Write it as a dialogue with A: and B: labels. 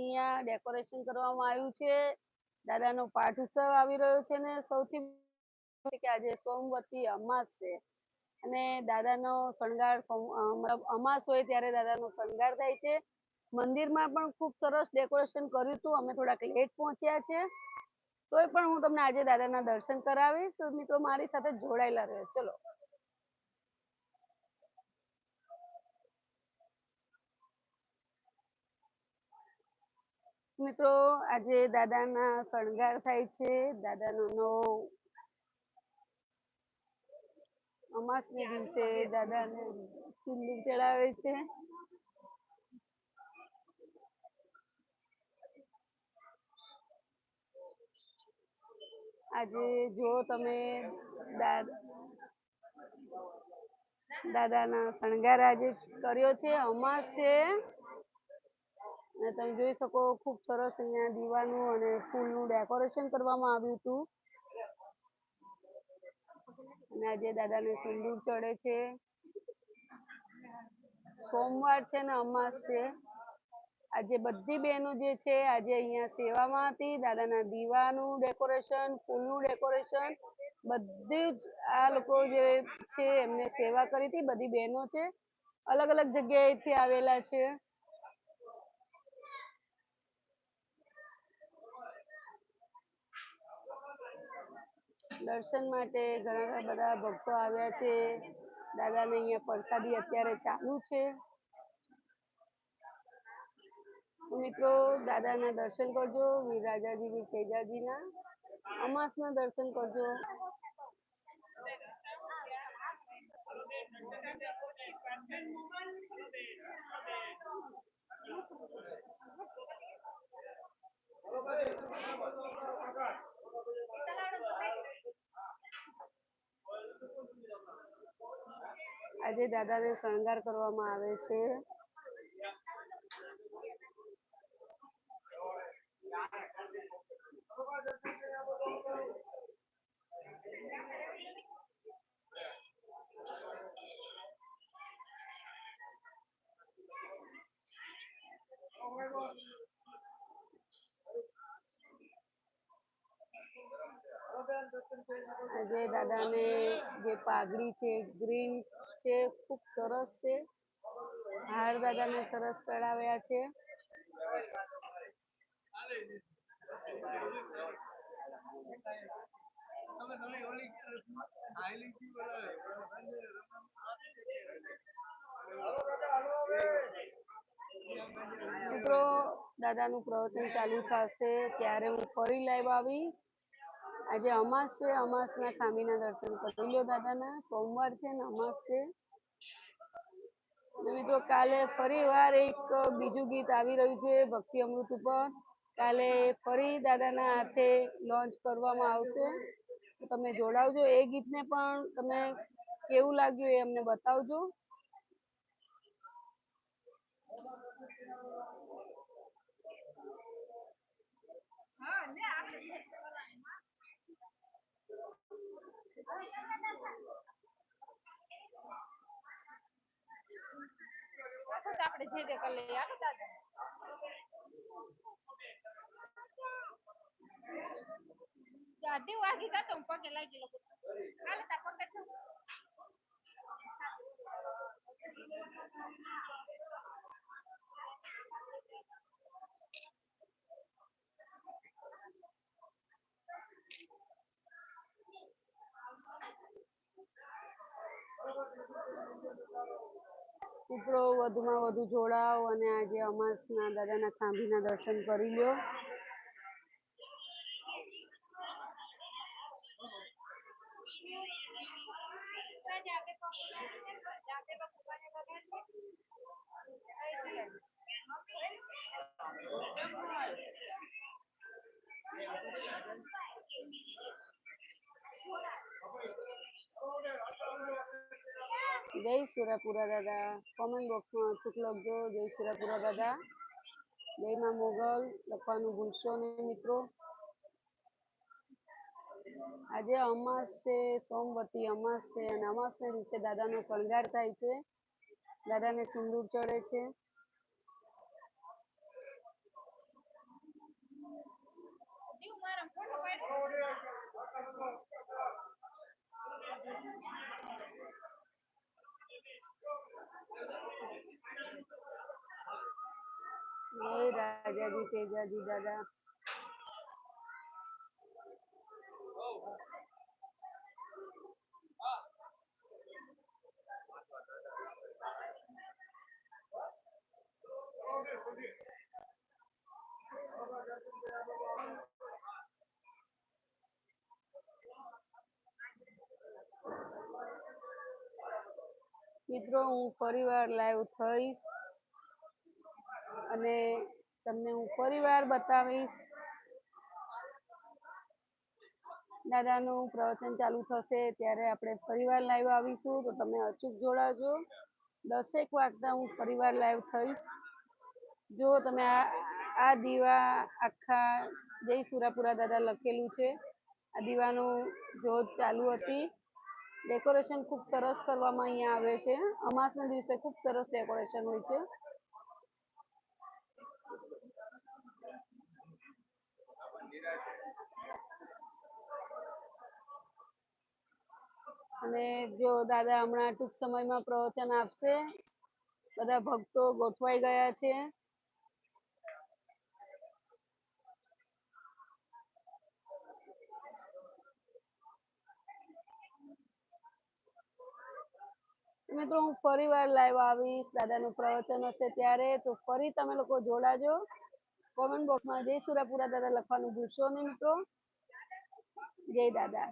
A: અહીંયા ડેકોરેશન કરવામાં આવ્યું છે. દાદાનો પાઠ ઉત્સવ આવી રહ્યો છે ને સૌથી કે આજે સોમવતી અમાસ છે. અને દાદાનો શણગાર મતલબ અમાસ હોય ત્યારે દાદાનો શણગાર થાય છે. મંદિરમાં પણ ખૂબ સરસ ડેકોરેશન કર્યું હતું. અમે થોડાક લેટ પહોંચ્યા છે. તોય પણ હું તમને આજે દાદાના દર્શન કરાવીશ. મિત્રો મારી સાથે જોડાયેલા રહે. ચલો. મિત્રો, આજે દાદાના શણગાર થાય છે. દાદાનો નવો અમાસને દિવસે દાદાને સિંદૂર ચડાવે છે. આજે જો તમે દાદાના શણગાર આજે કર્યો છે, અમાસ છે અને તમે જોઈ શકો ખૂબ સરસ અહીંયા દીવાનું અને ફૂલનું ડેકોરેશન કરવામાં આવ્યું હતું. અને આજે દાદાને સિંદૂર ચડે છે. સોમવાર છે ને અમાસ છે. આજે બધી બહેનો જે છે આજે અહીંયા સેવામાં હતી. દાદાના દીવાનું ડેકોરેશન, ફૂલનું ડેકોરેશન, બધી જ આ લોકો જે છે એમને સેવા કરી હતી. બધી બહેનો છે. અલગ અલગ જગ્યાએથી આવેલા છે. દર્શન માટે ઘણા બધા ભક્તો આવ્યા છે. દાદાને અહીંયા પ્રસાદી અત્યારે ચાલુ છે. મિત્રો, દાદાના દર્શન કરજો વીર રાજાજી વીર તેજાજીના. અમાસના દર્શન કરજો. આજે દાદાને શણગાર કરવામાં આવે છે. આજે દાદાને જે પાઘડી છે ગ્રીન છે, ખૂબ સરસ છે. હાર દાદાને સરસ ચડાવ્યા છે. મિત્રો, દાદાનું પ્રવચન ચાલુ થશે ત્યારે હું ફરી લાઈવ આવીશ. આજે અમાસ છે, અમાસના ખામીના દર્શન કરી. લો દાદાના, સોમવાર છે ને અમાસ છે. મિત્રો, કાલે ફરી વાર એક બીજું ગીત આવી રહ્યું છે, ભક્તિ અમૃત ઉપર. કાલે ફરી દાદાના હાથે લોન્ચ કરવામાં આવશે. તમે જોડાવજો એ ગીતને પણ તમે કેવું લાગ્યું એ અમને બતાવજો
B: રાખો તો આપણે જે તે કરી લઈએ હાલો દાદા અઢી વાગી જતો હું પગે લાગી લઉં હાલો તાર પગે
A: મિત્રો વધુમાં વધુ જોડાઓ અને આજે અમાસના દાદાના ખાંભીના દર્શન કરી લ્યો.
B: આપણે
A: જય સુરાપુરા દાદા. કોમેન્ટ બોક્સમાં અચૂક લખજો. જય સુરાપુરા દાદા. જય મોગલ. લખવાનું ભૂલશો નહીં મિત્રો. આજે અમાસ છે, સોમવતી અમાસ છે અને અમાસના દિવસે દાદાનો શણગાર થાય છે. દાદાને સિંદૂર ચડે છે. જય રાજાજી તેજાજી દાદા. મિત્રો હું ફરીવાર લાઈવ થઈશ. અને તમને હું ફરીવાર બતાવીશ. દાદાનું પ્રવચન ચાલુ થશે ત્યારે આપણે ફરીવાર લાઈવ આવીશું. તો તમે અચૂક જોડાજો. દસેક વાગતા હું ફરીવાર લાઈવ થઈશ. જો તમે આ દીવા આખા જય સુરાપુરા દાદા લખેલું છે. આ દીવાનું જ્યોત ચાલુ હતી. ડેકોરેશન ખૂબ સરસ કરવામાં અહીંયા આવે છે. અમાસના દિવસે ખૂબ સરસ ડેકોરેશન હોય છે. અને જો દાદા હમણાં ટૂંક સમયમાં પ્રવચન આપશે, બધા ભક્તો ગોઠવાઈ ગયા છે. મિત્રો, હું ફરી વાર લાઈવ આવીશ, દાદાનું પ્રવચન હશે ત્યારે, તો ફરી તમે લોકો જોડાજો. કોમેન્ટ બોક્સમાં જય સુરાપુરા દાદા લખવાનું ભૂલશો નહીં મિત્રો. જય દાદા.